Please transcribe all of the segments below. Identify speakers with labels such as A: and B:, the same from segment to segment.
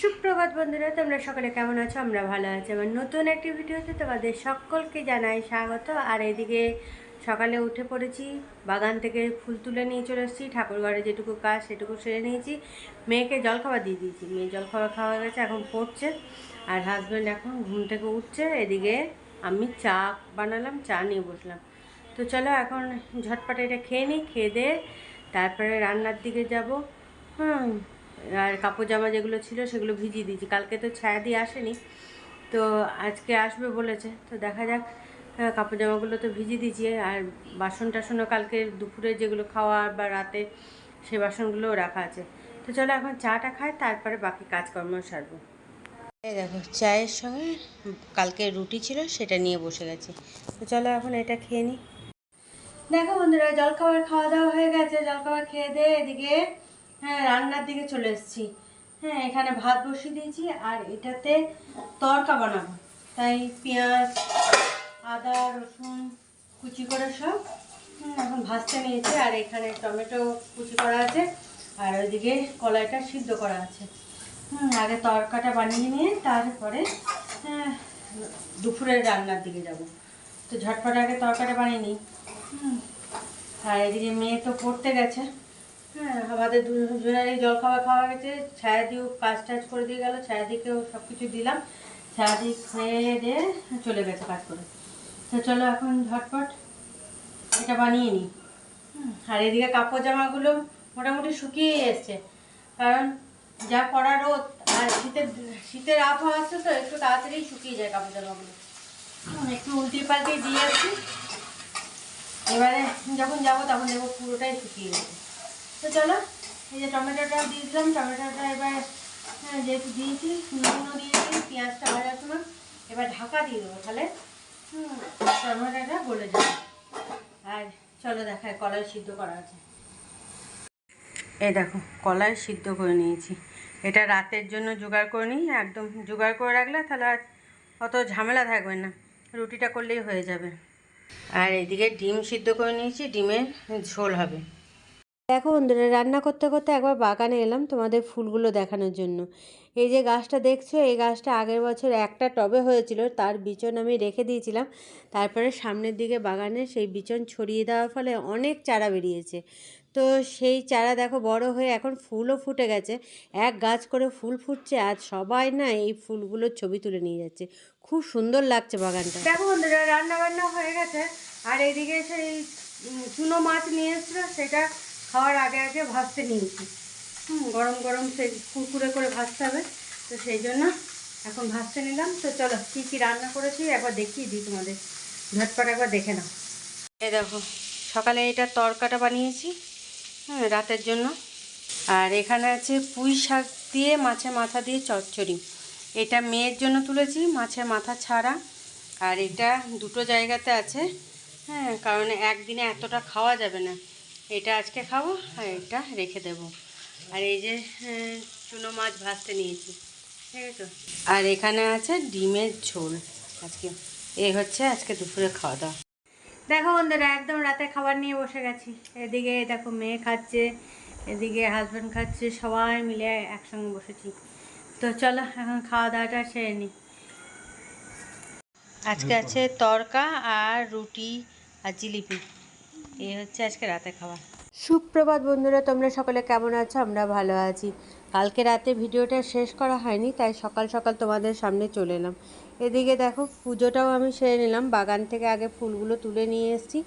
A: সুপ্রভাত বন্ধুরা, তোমরা সকলে কেমন আছো? আমরা ভালো আছি। আমার নতুন একটি ভিডিওতে তোমাদের সকলকে জানাই স্বাগত। আর এদিকে সকালে উঠে পড়েছি, বাগান থেকে ফুল তুলে নিয়ে চলে এসেছি, ঠাকুর ঘরে যেটুকু কাজ সেটুকু সেরে নিয়েছি। মেয়েকে জলখাবার দিয়ে দিয়েছি। মেয়ে জলখাবার খাওয়া গেছে, এখন পড়ছে। আর হাজব্যান্ড এখন ঘুম থেকে উঠছে। এদিকে আমি চা বানালাম, চা নিয়ে বসলাম। তো চলো এখন ঝটপট এটা খেয়ে নিই, খেয়ে দিয়ে তারপরে রান্নার দিকে যাব। হুম। আর কাপড় জামা যেগুলো ছিল সেগুলো ভিজিয়ে দিয়েছি। কালকে তো ছায়া দিয়ে আসেনি, তো আজকে আসবে বলেছে। তো দেখা যাক কাপড় জামাগুলো তো ভিজিয়ে দিয়েছি আর বাসন টাসনও কালকে দুপুরে যেগুলো খাওয়া বা রাতে সে বাসনগুলোও রাখা আছে। তো চলো এখন চাটা খাই, তারপরে বাকি কাজকর্ম সারবো। এই দেখো, চায়ের সঙ্গে কালকে রুটি ছিল, সেটা নিয়ে বসে গেছি। তো চলো এখন এটা খেয়ে নিই দেখো বন্ধুরা, জলখাবার খাওয়া দাওয়া হয়ে গেছে। জলখাবার খেয়ে দিয়ে এদিকে হ্যাঁ রান্নার দিকে চলে এসেছি। হ্যাঁ এখানে ভাত বসিয়ে দিয়েছি আর এটাতে তরকা বানাবো। তাই পেঁয়াজ আদা রসুন কুচি করে সব হুম, এখন ভাজতে নিয়েছি। আর এখানে টমেটো কুচি করা আছে আর ওইদিকে কলাইটা সিদ্ধ করা আছে। হুম আগে তরকাটা বানিয়ে নিয়ে তারপরে হ্যাঁ, দুপুরের রান্নার দিকে যাব। তো ঝটপট আগে তরকাটা বানিয়ে নিই। আর এদিকে মেয়ে তো পড়তে গেছে। হ্যাঁ আমাদের দুজনেরই জল খাওয়া খাওয়া গেছে ছায়া দিয়েও কাজ টাজ করে দিয়ে গেল, ছায়া দিকেও সব কিছু দিলাম। ছায়া দিয়ে খেয়ে দিয়ে চলে গেছে কাজ করে। তো চলো এখন ঝটপট এটা বানিয়ে নিই। আর এদিকে কাপড় জামাগুলো মোটামুটি শুকিয়ে এসছে। কারণ যা পড়া রোদ, আর শীতের শীতের আবহাওয়া আসছে তো, একটু তাড়াতাড়ি শুকিয়ে যায় কাপড় জামাগুলো। একটু উল্টে পাল্টে দিয়ে আসি। এবারে যখন যাব তখন দেখব পুরোটাই শুকিয়ে গেছে। তো চলো এই যে টমেটোটা দিয়ে দিলাম টমেটোটা এবার হ্যাঁ, যেহেতু দিয়েছি নুনও দিয়েছি পেঁয়াজটা ভাজার সময় এবার ঢাকা দিয়ে দেবো তাহলে। টমেটোটা গলে যাবে। আর চলো দেখায় কলাই সিদ্ধ করা আছে। এই দেখো কলাই সিদ্ধ করে নিয়েছি। এটা রাতের জন্য জোগাড় করে নিই একদম জোগাড় করে রাখলে তাহলে আর অত ঝামেলা থাকবে না রুটিটা করলেই হয়ে যাবে। আর এদিকে ডিম সিদ্ধ করে নিয়েছি ডিমের ঝোল হবে। দেখো বন্ধুরা, রান্না করতে করতে একবার বাগানে এলাম তোমাদের ফুলগুলো দেখানোর জন্য। এই যে গাছটা দেখছ, এই গাছটা আগের বছর একটা টবে হয়েছিল, তার বিচন আমি রেখে দিয়েছিলাম। তারপরে সামনের দিকে বাগানে সেই বিচন ছড়িয়ে দেওয়ার ফলে অনেক চারা বেরিয়েছে। তো সেই চারা দেখো বড় হয়ে এখন ফুলও ফুটে গেছে। এক গাছ করে ফুল ফুটছে আর সবাই না এই ফুলগুলোর ছবি তুলে নিয়ে যাচ্ছে। খুব সুন্দর লাগছে বাগানটা। দেখো বন্ধুরা রান্না বান্না হয়ে গেছে। আর এদিকে সেই চুনো মাছ নিয়ে এসেছিল, সেটা খাওয়ার আগে আগে ভাজতে নিয়েছি হুম, গরম গরম সেই কুরকুরে করে ভাজতে হবে। তো সেই জন্য এখন ভাজতে নিলাম। তো চলো কী কী রান্না করেছি একবার দেখিয়ে দিই তোমাদের। ঝটপট একবার দেখে নাও। এই দেখো, সকালে এটা তরকাটা বানিয়েছি হ্যাঁ রাতের জন্য। আর এখানে আছে পুঁই শাক দিয়ে মাছের মাথা দিয়ে চচ্চড়ি। এটা মেয়ের জন্য তুলেছি, মাছের মাথা ছাড়া। আর এটা দুটো জায়গাতে আছে হ্যাঁ কারণ একদিনে এতটা খাওয়া যাবে না। এটা আজকে খাব আর এটা রেখে দেবো। আর এই যে হ্যাঁ, চুনো মাছ ভাজতে নিয়েছি ঠিক আছে? আর এখানে আছে ডিমের ঝোল আজকে। এই হচ্ছে আজকে দুপুরে খাওয়া দাওয়া। দেখো বন্ধুরা একদম রাতে খাবার নিয়ে বসে গেছি। এদিকে দেখো মেয়ে খাচ্ছে এদিকে হাজব্যান্ড খাচ্ছে সবাই মিলে একসঙ্গে বসেছি। তো চলো এখন খাওয়া দাওয়াটা সেরে নিই আজকে আছে তরকা আর রুটি আর জিলিপি। এই হচ্ছে আজকে রাতে খাওয়া সুপ্রভাত বন্ধুরা তোমরা সকলে কেমন আছো? আমরা ভালো আছি। কালকে রাতে ভিডিওটা শেষ করা হয়নি, তাই সকাল সকাল তোমাদের সামনে চলে এলাম। এদিকে দেখো, পুজোটাও আমি সেরে নিলাম। বাগান থেকে আগে ফুলগুলো তুলে নিয়ে এসেছি।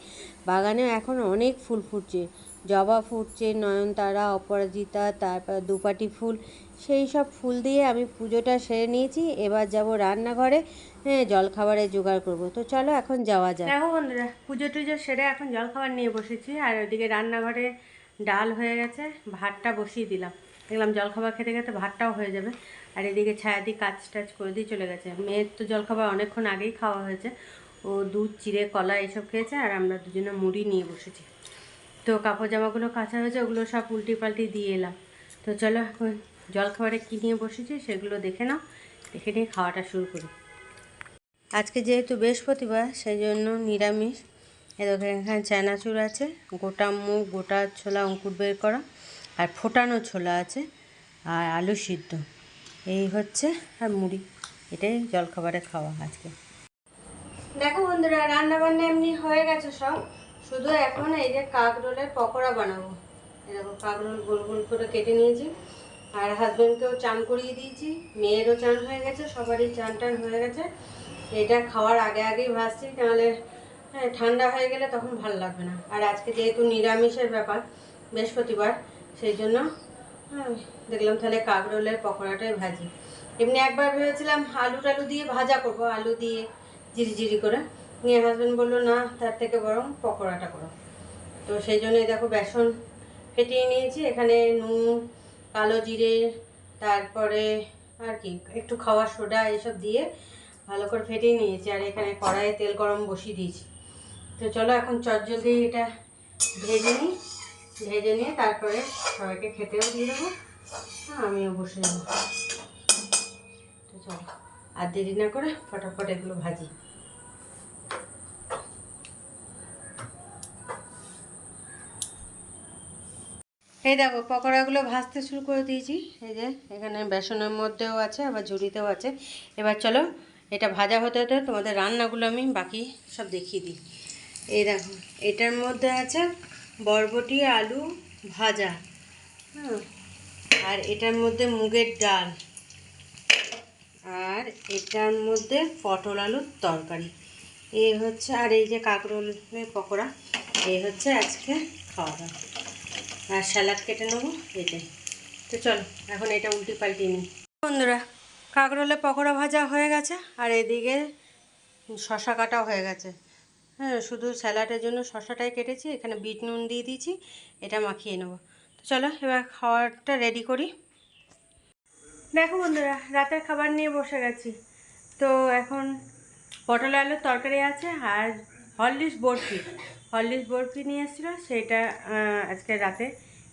A: বাগানে এখন অনেক ফুল ফুটছে। জবা ফুটছে, নয়নতারা, অপরাজিতা, তারপর দুপাটি ফুল। সেই সব ফুল দিয়ে আমি পুজোটা সেরে নিয়েছি। এবার যাব রান্নাঘরে হ্যাঁ জলখাবারের জোগাড় করব। তো চলো, এখন যাওয়া যায় দেখো বন্ধুরা, পুজো টুজো সেরে এখন জলখাবার নিয়ে বসেছি। আর ওদিকে রান্নাঘরে ডাল হয়ে গেছে, ভাতটা বসিয়ে দিলাম। দেখলাম জলখাবার খেতে খেতে ভাতটাও হয়ে যাবে। আর এদিকে ছায়াদি কাজ টাজ করে দিয়ে চলে গেছে। মেয়ের তো জলখাবার অনেকক্ষণ আগেই খাওয়া হয়েছে। ও দুধ, চিড়ে, কলা এইসব খেয়েছে আর আমরা দুজনে মুড়ি নিয়ে বসেছি। তো কাপড় জামাগুলো কাঁচা হয়েছে, ওগুলো সব উল্টি পাল্টি দিয়ে এলাম। তো চলো এখন জলখাবারে কী নিয়ে বসেছি সেগুলো দেখে নাও, দেখে নিয়ে খাওয়াটা শুরু করি। আজকে যেহেতু বৃহস্পতিবার সেই জন্য নিরামিষ এখানে চানাচুর আছে, গোটা মুগ, গোটা ছোলা, অঙ্কুর বের করা। আর ফোটানো ছোলা আছে আর আলু সিদ্ধ। এই হচ্ছে আর মুড়ি। এটাই জলখাবারে খাওয়া আজকে। দেখো বন্ধুরা রান্না বান্না এমনি হয়ে গেছে সব। শুধু এখন এই যে কাকরোলের পকোড়া বানাবো। এই দেখো কাক গোল গোল করে কেটে নিয়েছি। আর হাজব্যান্ডকেও চান করিয়ে দিয়েছি। মেয়েরও চান হয়ে গেছে, সবারই চান টান হয়ে গেছে। এটা খাওয়ার আগে আগেই ভাজছি, নাহলে হ্যাঁ ঠান্ডা হয়ে গেলে তখন ভালো লাগবে না। আর আজকে যেহেতু নিরামিষের ব্যাপার, বৃহস্পতিবার সেই জন্য হ্যাঁ দেখলাম তাহলে কাক রোলের পকোড়াটাই ভাজি। এমনি একবার ভেবেছিলাম আলু টালু দিয়ে ভাজা করব, আলু দিয়ে জিরি জিরি করে। নিয়ে হাজব্যান্ড বলল, না, তার থেকে বরং পকোড়াটা করো। তো সেই জন্যই দেখো বেসন ফেটিয়ে নিয়েছি। এখানে নুন, কালো জিরে, তারপরে আর কি, একটু খাওয়ার সোডা এসব দিয়ে ভালো করে ফেটিয়ে নিয়েছি। আর এখানে কড়াইয়ে তেল গরম বসিয়ে দিয়েছি। তো চলো এখন চটজলদি এটা ভেজে নিই। ভেজে নিয়ে তারপরে সবাইকে খেতেও দিয়ে দেবো। হ্যাঁ আমিও বসে যাব। আর দেরি না করে ফটাফট এগুলো ভাজি। এই দেখো, পকোড়াগুলো ভাজতে শুরু করে দিয়েছি। এই যে, এখানে বেসনের মধ্যেও আছে, আবার ঝুড়িতেও আছে। এবার চলো, এটা ভাজা হতে হতে তোমাদের রান্নাগুলো আমি বাকি সব দেখিয়ে দিই। এই দেখো, এটার মধ্যে আছে বরবটি আলু ভাজা। আর এটার মধ্যে মুগের ডাল। আর এটার মধ্যে পটল আলুর তরকারি। এই হচ্ছে আর এই যে কাঁকরোলের পকোড়া এই হচ্ছে আজকে খাওয়া দাওয়া আর স্যালাড কেটে নেব এটাই। তো চলো এখন এটা উল্টি পাল্টি নিই। বন্ধুরা কাঁকরোলের পকোড়া ভাজা হয়ে গেছে আর এদিকে শশা কাটা হয়ে গেছে। হ্যাঁ শুধু স্যালাডের জন্য শশাটাই কেটেছি, এখানে বিট নুন দিয়ে দিয়েছি, এটা মাখিয়ে নেব। তো চলো, এবার খাওয়ারটা রেডি করি। দেখো বন্ধুরা, রাতের খাবার নিয়ে বসে গেছি। তো এখন পটল আলুর তরকারি আছে আর হরলিক্স বরফি। হরলিক্স বরফি নিয়ে এসেছিল, সেটা আজকে রাতে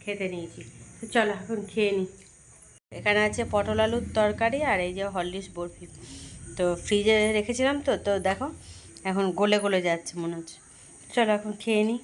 A: খেতে নিয়েছি। তো চলো, এখন খেয়ে নিই এখানে আছে পটল আলুর তরকারি আর এই যে হরলিক্স বরফি। তো ফ্রিজে রেখেছিলাম তো তো দেখো এখন গলে গলে যাচ্ছে মনে হচ্ছে। চলো এখন খেয়ে নিই